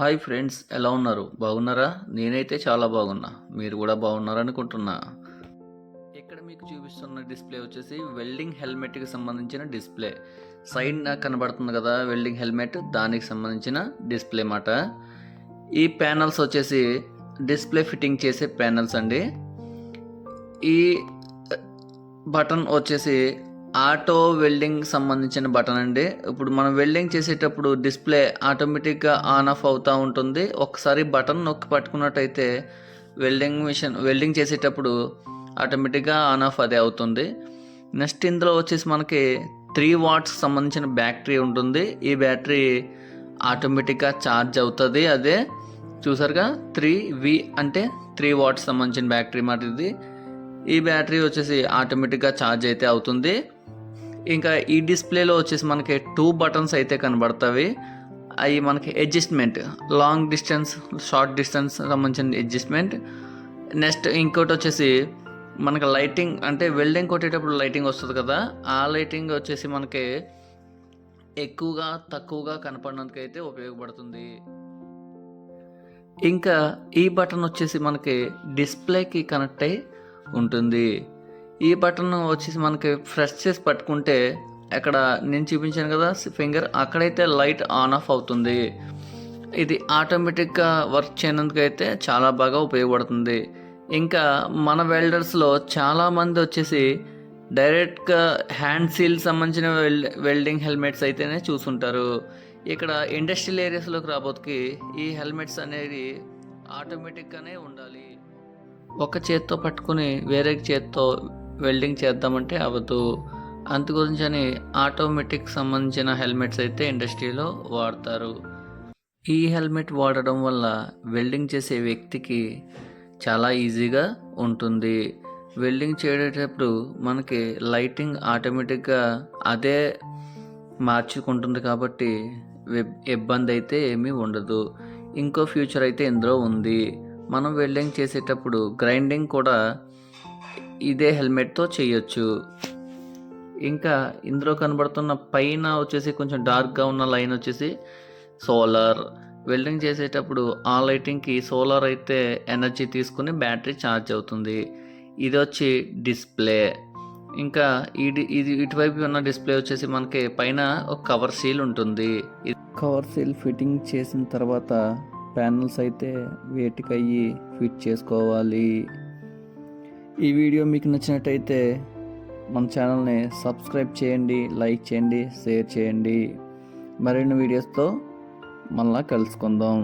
Hi friends ఎలా ఉన్నారు? బాగున్నారా? నేనైతే చాలా బాగున్నా. మీరు కూడా బాగున్నారనుకుంటున్నా. ఇక్కడ మీకు చూపిస్తున్న డిస్ప్లే వచ్చేసి వెల్డింగ్ హెల్మెట్కి సంబంధించిన డిస్ప్లే. సైడ్ నాకు కనబడుతుంది కదా వెల్డింగ్ హెల్మెట్ దానికి సంబంధించిన డిస్ప్లే మాట. ఈ ప్యానల్స్ వచ్చేసి డిస్ప్లే ఫిట్టింగ్ చేసే ప్యానల్స్ అండి. ఈ బటన్ వచ్చేసి ఆటో వెల్డింగ్ సంబంధించిన బటన్ అండి. ఇప్పుడు మనం వెల్డింగ్ చేసేటప్పుడు డిస్ప్లే ఆటోమేటిక్గా ఆన్ ఆఫ్ అవుతూ ఉంటుంది. ఒకసారి బటన్ నొక్కి పట్టుకున్నట్టయితే వెల్డింగ్ మిషన్ వెల్డింగ్ చేసేటప్పుడు ఆటోమేటిక్గా ఆన్ ఆఫ్ అదే అవుతుంది. నెక్స్ట్ ఇందులో వచ్చేసి మనకి త్రీ వాట్స్ సంబంధించిన బ్యాటరీ ఉంటుంది. ఈ బ్యాటరీ ఆటోమేటిక్గా ఛార్జ్ అవుతుంది అదే. చూసారుగా? త్రీ వి అంటే త్రీ వాట్స్ సంబంధించిన బ్యాటరీ మాట ఇది ఈ బ్యాటరీ వచ్చేసి ఆటోమేటిక్గా ఛార్జ్ అయితే అవుతుంది. ఇంకా ఈ డిస్ప్లేలో వచ్చేసి మనకి టూ బటన్స్ అయితే కనబడతాయి అవి మనకి adjustment long distance short distance సంబంధించిన అడ్జస్ట్మెంట్ నెక్స్ట్ ఇంకోటి వచ్చేసి మనకి లైటింగ్ అంటే వెల్డింగ్ కొట్టేటప్పుడు లైటింగ్ వస్తుంది కదా ఆ లైటింగ్ వచ్చేసి మనకి ఎక్కువగా తక్కువగా కనపడడానికి అయితే ఉపయోగపడుతుంది. ఇంకా ఈ బటన్ వచ్చేసి మనకి డిస్ప్లేకి కనెక్ట్ అయి ఉంటుంది. ఈ బటన్ వచ్చేసి మనకి ఫ్రెష్ చేసి పట్టుకుంటే అక్కడ నేను చూపించాను కదా ఫింగర్ అక్కడైతే లైట్ ఆన్ ఆఫ్ అవుతుంది. ఇది ఆటోమేటిక్గా వర్క్ చేయనందుకు అయితే చాలా బాగా ఉపయోగపడుతుంది. ఇంకా మన వెల్డర్స్లో చాలామంది వచ్చేసి డైరెక్ట్గా హ్యాండ్ సీల్ సంబంధించిన వెల్డ్ వెల్డింగ్ హెల్మెట్స్ అయితేనే చూసుంటారు. ఇక్కడ ఇండస్ట్రియల్ ఏరియాస్లోకి రాబోతుకి ఈ హెల్మెట్స్ అనేవి ఆటోమేటిక్గానే ఉండాలి. ఒక చేత్తో పట్టుకుని వేరే చేత్తో వెల్డింగ్ చేద్దామంటే అవ్వదు అందు గురించని ఆటోమేటిక్ సంబంధించిన హెల్మెట్స్ అయితే ఇండస్ట్రీలో వాడతారు. ఈ హెల్మెట్ వాడడం వల్ల వెల్డింగ్ చేసే వ్యక్తికి చాలా ఈజీగా ఉంటుంది. వెల్డింగ్ చేసేటప్పుడు మనకి లైటింగ్ ఆటోమేటిక్గా అదే మార్చుకుంటుంది కాబట్టి వెబ్- ఇబ్బంది అయితే ఏమీ ఉండదు. ఇంకో ఫ్యూచర్ అయితే ఇందులో ఉంది. మనం వెల్డింగ్ చేసేటప్పుడు గ్రైండింగ్ కూడా ఇదే హెల్మెట్తో చేయొచ్చు. ఇంకా ఇందులో కనబడుతున్న పైన వచ్చేసి కొంచెం డార్క్గా ఉన్న లైన్ వచ్చేసి సోలార్. వెల్డింగ్ చేసేటప్పుడు ఆ లైటింగ్కి సోలార్ అయితే ఎనర్జీ తీసుకుని బ్యాటరీ ఛార్జ్ అవుతుంది. ఇది వచ్చి డిస్ప్లే. ఇంకా ఇది ఇది ఇటువైపు ఉన్న డిస్ప్లే వచ్చేసి మనకి పైన ఒక కవర్ సీల్ ఉంటుంది. కవర్ సీల్ ఫిట్టింగ్ చేసిన తర్వాత ప్యానల్స్ అయితే వేటికయ్యి ఫిట్ చేసుకోవాలి. ఈ వీడియో మీకు నచ్చినట్టయితే మన ఛానల్ని సబ్స్క్రైబ్ చేయండి లైక్ చేయండి షేర్ చేయండి. మరిన్ని వీడియోస్తో మళ్ళా కలుసుకుందాం.